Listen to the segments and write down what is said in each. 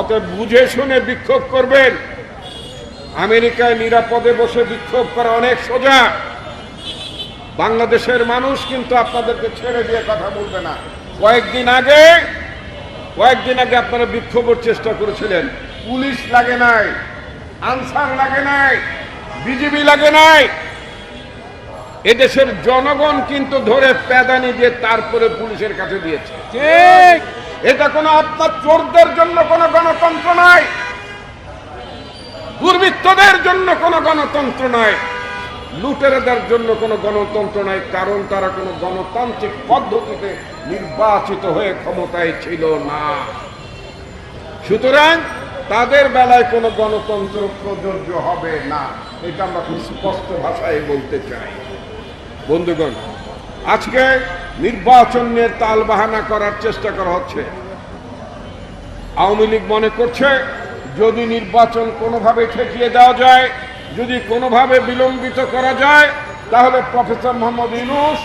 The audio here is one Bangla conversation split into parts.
অতএব বুঝে শুনে বিক্ষোভ করবেন। আমেরিকায় নিরাপদে বসে বিক্ষোভ করা অনেক সোজা। বাংলাদেশের মানুষ কিন্তু আপনাদেরকে ছেড়ে দিয়ে কথা বলবে না। কয়েকদিন আগে কয়েকদিন আগে আপনারা বিক্ষোভের চেষ্টা করেছিলেন। পুলিশ লাগে নাই, আনসার লাগে নাই, বিজিবি লাগে নাই। এদেশের জনগণ কিন্তু ধরে প্যাদানি দিয়ে তারপরে পুলিশের কাছে দিয়েছে। ঠিক। এটা কোনো আপনার চোরদের জন্য কোনো গণতন্ত্র নয় দুর্বৃত্তদের জন্য কোনো গণতন্ত্র নয় লুটেরাদের জন্য কোনো গণতন্ত্র নাই, কারণ তারা কোনো গণতান্ত্রিক পদ্ধতিতে নির্বাচিত হয়ে ক্ষমতায় ছিল না। সুতরাং তাদের বেলায় কোনো গণতন্ত্র প্রযোজ্য হবে না। এটা আমরা খুব স্পষ্ট ভাষায় বলতে চাই। বন্ধুগণ আজকে নির্বাচন নিয়ে তাল বাহানা করার চেষ্টা করা হচ্ছে। আওয়ামী লীগ মনে করছে, যদি নির্বাচন কোনোভাবে ঠেকিয়ে দেওয়া যায়, যদি কোনোভাবে বিলম্বিত করা যায়, তাহলে প্রফেসর মোহাম্মদ ইউনুস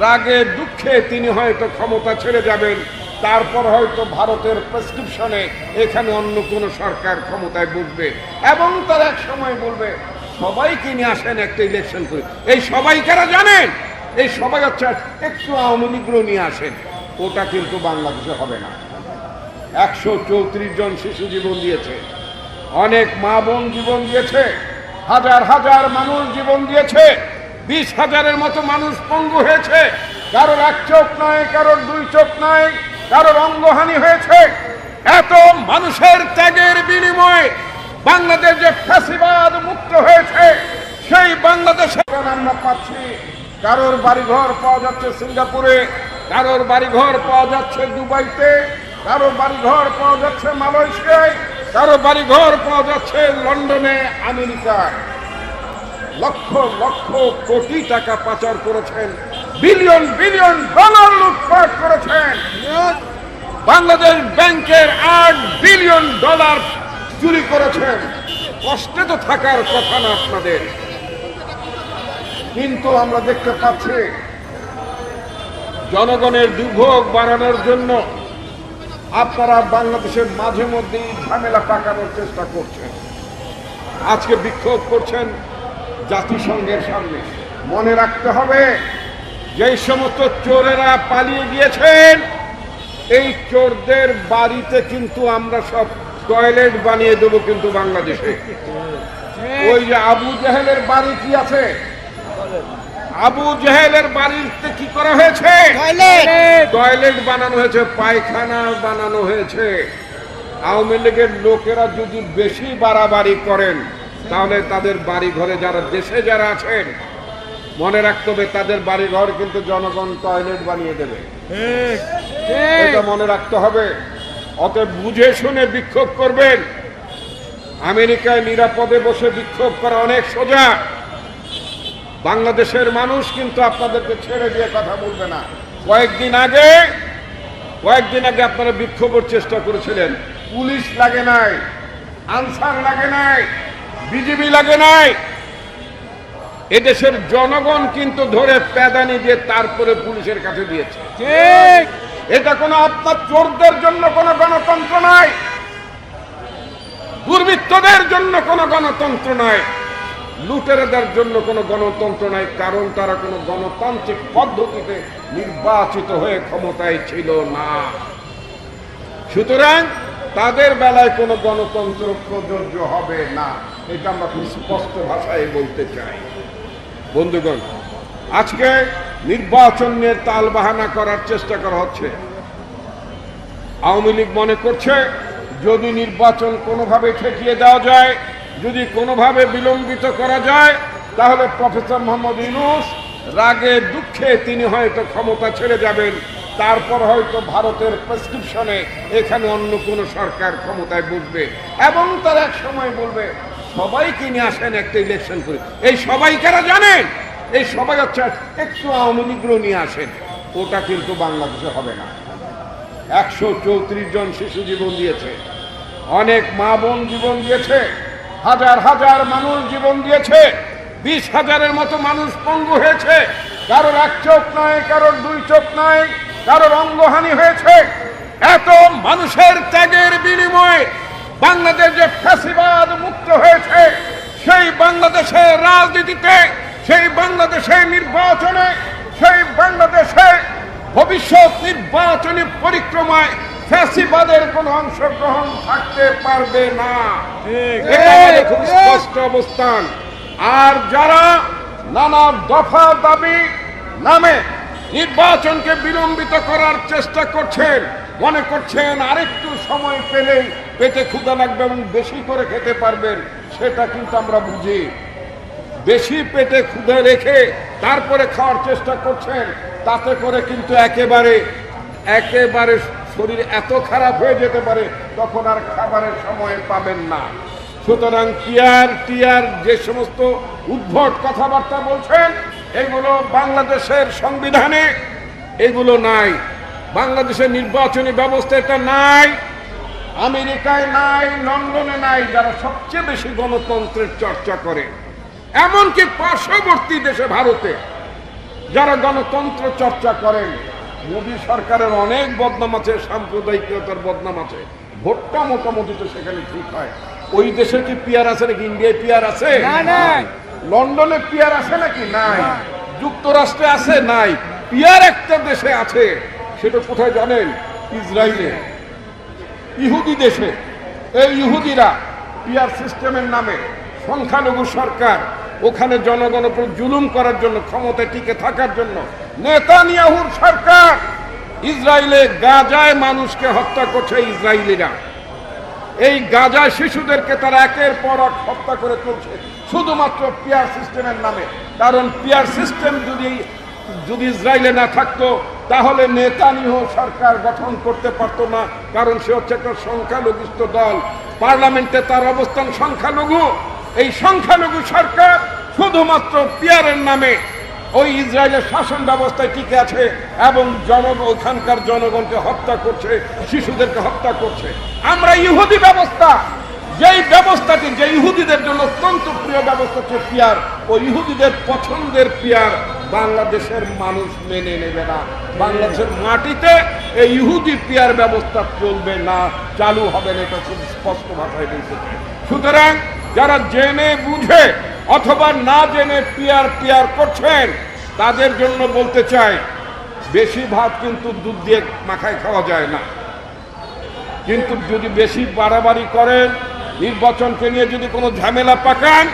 রাগে দুঃখে তিনি হয়তো ক্ষমতা ছেড়ে যাবেন। তারপর হয়তো ভারতের প্রেসক্রিপশনে এখানে অন্য কোনো সরকার ক্ষমতায় বসবে। এবং তার এক সময় বলবে সবাইকে নিয়ে আসেন একটা ইলেকশন করে? এই সবাই কারা জানেন? এই হচ্ছে একটু আওয়ামী লীগগুলো নিয়ে আসেন। ওটা কিন্তু বাংলাদেশে হবে না। একশো চৌত্রিশ জন শিশু জীবন দিয়েছে। অনেক মা বোন জীবন দিয়েছে। হাজার হাজার মানুষ জীবন দিয়েছে। বিশ হাজারের মতো মানুষ পঙ্গু হয়েছে। কারোর এক চোখ নয় কারোর দুই চোখ নয় কারোর অঙ্গহানি হয়েছে। এত মানুষের ত্যাগের বিনিময়ে বাংলাদেশ যে ফ্যাসিবাদ মুক্ত হয়েছে, সেই বাংলাদেশে আমরা পাচ্ছি কারোর বাড়িঘর পাওয়া যাচ্ছে সিঙ্গাপুরে, কারোর বাড়িঘর পাওয়া যাচ্ছে দুবাইতে কারও বাড়িঘর পাওয়া যাচ্ছে মালয়েশিয়ায় কারও বাড়িঘর পাওয়া যাচ্ছে লন্ডনে, আমেরিকায়। লক্ষ লক্ষ কোটি টাকা পাচার করেছেন, বিলিয়ন বিলিয়ন ডলার লুটপাট করেছেন। বাংলাদেশ ব্যাংকের আট বিলিয়ন ডলার চুরি করেছেন। কষ্টে তো থাকার কথা না আপনাদের। কিন্তু আমরা দেখতে পাচ্ছি জনগণের দুর্ভোগ বাড়ানোর জন্য আপনারা বাংলাদেশের মাঝে মধ্যেই ঝামেলা পাকানোর চেষ্টা করছেন। আজকে বিক্ষোভ করছেন জাতিসংঘের সামনে। মনে রাখতে হবে যেই সমস্ত চোরেরা পালিয়ে গিয়েছেন এই চোরদের বাড়িতে কিন্তু আমরা সব টয়লেট বানিয়ে দেবো কিন্তু বাংলাদেশে। ওই যে আবু জাহেলের বাড়ি কি আছে? আবু জাহেলের বাড়িতে কি করা হয়েছে? টয়লেট। বানানো হয়েছে পায়খানা বানানো হয়েছে। আওয়ামী লীগের লোকেরা যদি বেশি বাড়াবাড়ি করেন তাহলে তাদের বাড়ি ঘরে যারা দেশে যারা আছেন মনে রাখতে হবে তাদের বাড়ি ঘর কিন্তু জনগণ টয়লেট বানিয়ে দেবে। এটা মনে রাখতে হবে। অতএব বুঝে শুনে বিক্ষোভ করবেন। আমেরিকায় নিরাপদে বসে বিক্ষোভ করা অনেক সোজা। বাংলাদেশের মানুষ কিন্তু আপনাদেরকে ছেড়ে দিয়ে কথা বলবে না। কয়েকদিন আগে কয়েকদিন আগে আপনারা বিক্ষোভের চেষ্টা করেছিলেন। পুলিশ লাগে নাই আনসার লাগে নাই বিজিবি লাগে নাই। এদেশের জনগণ কিন্তু ধরে প্যাদানি দিয়ে তারপরে পুলিশের কাছে দিয়েছে। ঠিক। এটা কোনো আপনার চোরদের জন্য কোনো গণতন্ত্র নয় দুর্বৃত্তদের জন্য কোনো গণতন্ত্র নয় লুটেরাদের জন্য কোনো গণতন্ত্র নাই, কারণ তারা কোনো গণতান্ত্রিক পদ্ধতিতে নির্বাচিত হয়ে ক্ষমতায় ছিল না। সুতরাং তাদের বেলায় কোনো গণতন্ত্র প্রযোজ্য হবে না, এটা আমরা খুব স্পষ্ট ভাষায় বলতে চাই। বন্ধুগণ, আজকে নির্বাচন নিয়ে তাল বাহানা করার চেষ্টা করা হচ্ছে। আওয়ামী লীগ মনে করছে, যদি নির্বাচন কোনোভাবে ঠেকিয়ে দেওয়া যায় যদি কোনোভাবে বিলম্বিত করা যায়, তাহলে প্রফেসর মোহাম্মদ ইউনুস রাগে দুঃখে তিনি হয়তো ক্ষমতা ছেড়ে যাবেন। তারপর হয়তো ভারতের প্রেসক্রিপশনে এখানে অন্য কোনো সরকার ক্ষমতায় বসবে। এবং তার এক সময় বলবে সবাইকে নিয়ে আসেন একটা ইলেকশন করে? এই সবাই কারা জানেন? এই সবাই হচ্ছে একটু আওয়ামী লীগগুলো নিয়ে আসেন। ওটা কিন্তু বাংলাদেশে হবে না। একশো চৌত্রিশ জন শিশু জীবন দিয়েছে। অনেক মা বোন জীবন দিয়েছে। হাজার হাজার মানুষ জীবন দিয়েছে, বিশ হাজারের মতো মানুষ পঙ্গু হয়েছে, কারোর এক চোখ নয় কারোর দুই চোখ নয় কারোর অঙ্গহানি হয়েছে। এত মানুষের ত্যাগের বিনিময়ে বাংলাদেশ যে ফ্যাসিবাদ মুক্ত হয়েছে। সেই বাংলাদেশের রাজনীতিতে, সেই বাংলাদেশে নির্বাচনে, সেই বাংলাদেশে ভবিষ্যৎ নির্বাচনী পরিক্রমায় ফ্যাসিবাদের কোনো অংশগ্রহণ থাকতে পারবে না। খুব স্পষ্ট অবস্থান। আর যারা নানা দফা দাবি নামে নির্বাচনকে বিলম্বিত করার চেষ্টা করছেন মনে করছেন আরেকটু সময় পেলেই পেটে ক্ষুধা লাগবে এবং বেশি করে খেতে পারবেন সেটা কিন্তু আমরা বুঝি। বেশি পেটে ক্ষুধা রেখে তারপরে খাওয়ার চেষ্টা করছেন তাতে করে কিন্তু একেবারে একেবারে শরীর এত খারাপ হয়ে যেতে পারে, তখন আর খাবারের সময় পাবেন না। সুতরাং টিয়ার টিয়ার, যে সমস্ত উদ্ভট কথাবার্তা বলছেন, এগুলো বাংলাদেশের সংবিধানে এগুলো নাই। বাংলাদেশের নির্বাচনী ব্যবস্থা এটা নাই, আমেরিকায় নাই, লন্ডনে নাই, যারা সবচেয়ে বেশি গণতন্ত্রের চর্চা করে। এমনকি পার্শ্ববর্তী দেশে ভারতে, যারা গণতন্ত্র চর্চা করেন মোদী সরকারের অনেক বদনাম আছে সাম্প্রদায়িকতার বদনাম আছে। ভোটটা মোটামুটি তো সেখানে ঠিক হয়। ওই দেশে কি পিয়ার আছে নাকি? ইন্ডিয়ায় পিয়ার আছে। লন্ডনে পিয়ার আছে নাকি? নাই। যুক্তরাষ্ট্রে আছে? নাই। পিয়ার একটা দেশে আছে। সেটা কোথায় জানেন? ইসরায়েলে। ইহুদি দেশে। এই ইহুদিরা পিয়ার সিস্টেমের নামে সংখ্যালঘু সরকার ওখানে জনগণ উপর জুলুম করার জন্য ক্ষমতায় টিকে থাকার জন্য নেতানিয়াহুর সরকার। ইসরায়েলে গাজায় মানুষকে হত্যা করছে ইসরায়েলিরা। এই গাজা শিশুদেরকে তারা একের পর এক হত্যা করে চলছে শুধুমাত্র পিয়ার সিস্টেমের নামে। কারণ পিয়ার সিস্টেম যদি যদি ইসরায়েলে না থাকতো, তাহলে নেতানিহ সরকার গঠন করতে পারতো না। কারণ সে হচ্ছে একটা সংখ্যালঘিষ্ঠ দল। পার্লামেন্টে তার অবস্থান সংখ্যালঘু। এই সংখ্যালঘু সরকার শুধুমাত্র পিয়ারের নামে ওই ইসরায়েলের শাসন ব্যবস্থায় টিকে আছে এবং জনগণ ওখানকার জনগণকে হত্যা করছে, শিশুদেরকে হত্যা করছে। আমরা ইহুদি ব্যবস্থা। যেই ব্যবস্থাটি, যে ইহুদিদের জন্য অত্যন্ত প্রিয় ব্যবস্থা হচ্ছে পিয়ার। ও ইহুদিদের পছন্দের পিয়ার বাংলাদেশের মানুষ মেনে নেবে না। বাংলাদেশের মাটিতে এই ইহুদি পিয়ার ব্যবস্থা চলবে না, চালু হবে না, এটা খুব স্পষ্ট ভাষায় বলতে সুতরাং যারা জেনে, বুঝে অথবা না জেনে পিয়ার পিয়ার করছেন, তাদের জন্য বলতে চাই, বেশি ভাত কিন্তু দুধ দিয়ে মাখায় খাওয়া যায় না। কিন্তু যদি বেশি বাড়াবাড়ি করেন, নির্বাচনকে নিয়ে যদি কোনো ঝামেলা পাকান,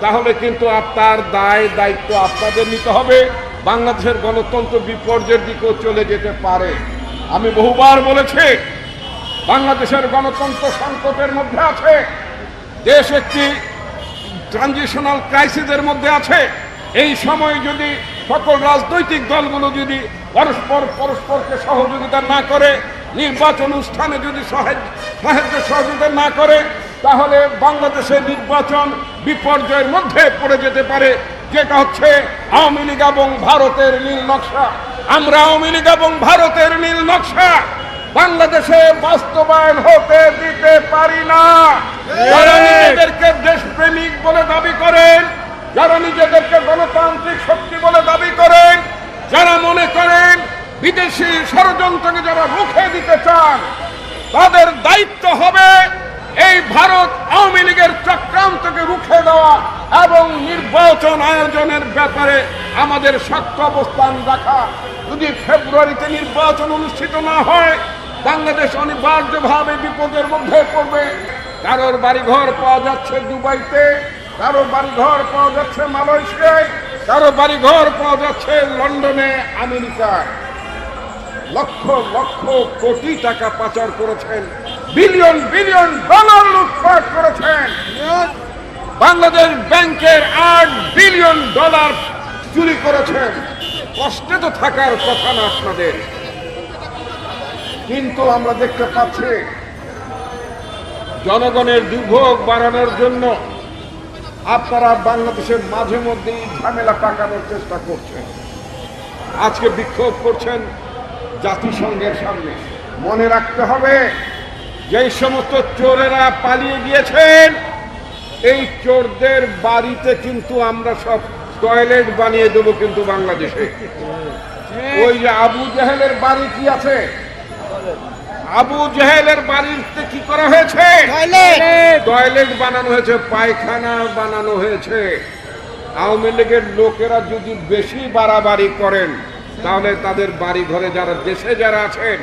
তাহলে কিন্তু আপনার দায়, দায়িত্ব আপনাদের নিতে হবে। বাংলাদেশের গণতন্ত্র বিপর্যয়ের দিকেও চলে যেতে পারে। আমি বহুবার বলেছি, বাংলাদেশের গণতন্ত্র সংকটের মধ্যে আছে। দেশ একটি ট্রানজিশনাল ক্রাইসিসের মধ্যে আছে। এই সময় যদি সকল রাজনৈতিক দলগুলো যদি পরস্পর পরস্পরকে সহযোগিতা না করে, নির্বাচন অনুষ্ঠানে যদি সাহায্য সহযোগিতা না করে, তাহলে বাংলাদেশের নির্বাচন বিপর্যয়ের মধ্যে পড়ে যেতে পারে, যেটা হচ্ছে আওয়ামী লীগ এবং ভারতের নীল নকশা। আমরা আওয়ামী লীগ এবং ভারতের নীল নকশা। বাংলাদেশে বাস্তবায়ন হতে দিতে পারি না। যারা নিজেদেরকে দেশপ্রেমিক বলে দাবি করেন যারা নিজেদেরকে গণতান্ত্রিক শক্তি বলে দাবি করেন যারা মনে করেন বিদেশি ষড়যন্ত্রকে যারা রুখে দিতে চান তাদের দায়িত্ব হবে এই ভারত আওয়ামী লীগের চক্রান্তকে রুখে দেওয়া এবং নির্বাচন আয়োজনের ব্যাপারে আমাদের শক্ত অবস্থান রাখা। যদি ফেব্রুয়ারিতে নির্বাচন অনুষ্ঠিত না হয় বাংলাদেশ অনিবার্যভাবে বিপদের মধ্যে পড়বে। কারোর বাড়িঘর পাওয়া যাচ্ছে দুবাইতে কারও বাড়িঘর পাওয়া যাচ্ছে মালয়েশিয়ায় কারও বাড়িঘর পাওয়া যাচ্ছে লন্ডনে, আমেরিকায়। লক্ষ লক্ষ কোটি টাকা পাচার করেছেন, বিলিয়ন বিলিয়ন ডলার লুটপাট করেছেন। বাংলাদেশ ব্যাংকের আট বিলিয়ন ডলার চুরি করেছেন। কষ্টে তো থাকার কথা না আপনাদের। কিন্তু আমরা দেখতে পাচ্ছি জনগণের দুর্ভোগ বাড়ানোর জন্য আপনারা বাংলাদেশের মাঝে মধ্যেই ঝামেলা পাকানোর চেষ্টা করছেন। আজকে বিক্ষোভ করছেন জাতিসংঘের সামনে। মনে রাখতে হবে যেই সমস্ত চোরেরা পালিয়ে গিয়েছেন এই চোরদের বাড়িতে কিন্তু আমরা সব টয়লেট বানিয়ে দেবো কিন্তু বাংলাদেশে। ওই যে আবু জাহেলের বাড়ি কি আছে? আবু জাহেলের বাড়িতে কি করা হয়েছে? টয়লেট। বানানো হয়েছে পায়খানা বানানো হয়েছে। আওয়ামী লীগের লোকেরা যদি বেশি বাড়াবাড়ি করেন তাহলে তাদের বাড়ি ঘরে যারা দেশে যারা আছেন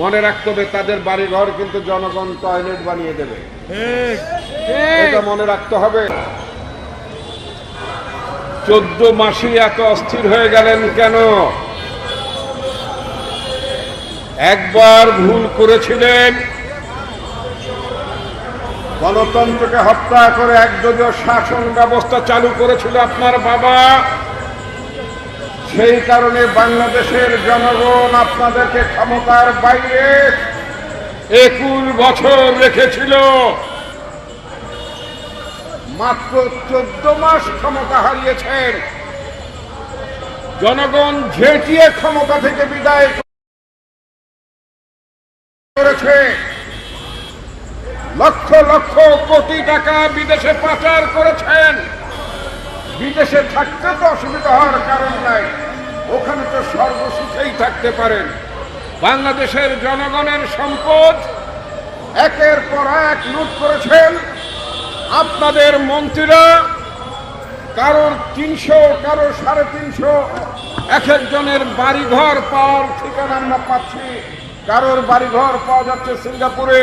মনে রাখতে হবে তাদের বাড়ি ঘর কিন্তু জনগণ টয়লেট বানিয়ে দেবে। এটা মনে রাখতে হবে। চোদ্দ মাসই এত অস্থির হয়ে গেলেন কেন? একবার ভুল করেছিলেন। গণতন্ত্রকে হত্যা করে একদলীয় শাসন ব্যবস্থা চালু করেছিল আপনার বাবা, সেই কারণে বাংলাদেশের জনগণ আপনাদেরকে ক্ষমতার বাইরে একুশ বছর রেখেছিল। মাত্র চোদ্দ মাস ক্ষমতা হারিয়েছেন। জনগণ ঝেঁটিয়ে ক্ষমতা থেকে বিদায় করেছে লক্ষ লক্ষ কোটি টাকা বিদেশে পাচার করেছেন। বিদেশে থাকতে তো অসুবিধা হওয়ার কারণ নাই। ওখানে তো সর্বসুখেই থাকতে পারেন। বাংলাদেশের জনগণের সম্পদ একের পর এক লুট করেছেন। আপনাদের মন্ত্রীরা কারোর তিনশো, কারোর সাড়ে তিনশো, এক একজনের বাড়িঘর পাওয়ার ঠিকানা আমরা পাচ্ছি। কারোর বাড়িঘর পাওয়া যাচ্ছে সিঙ্গাপুরে।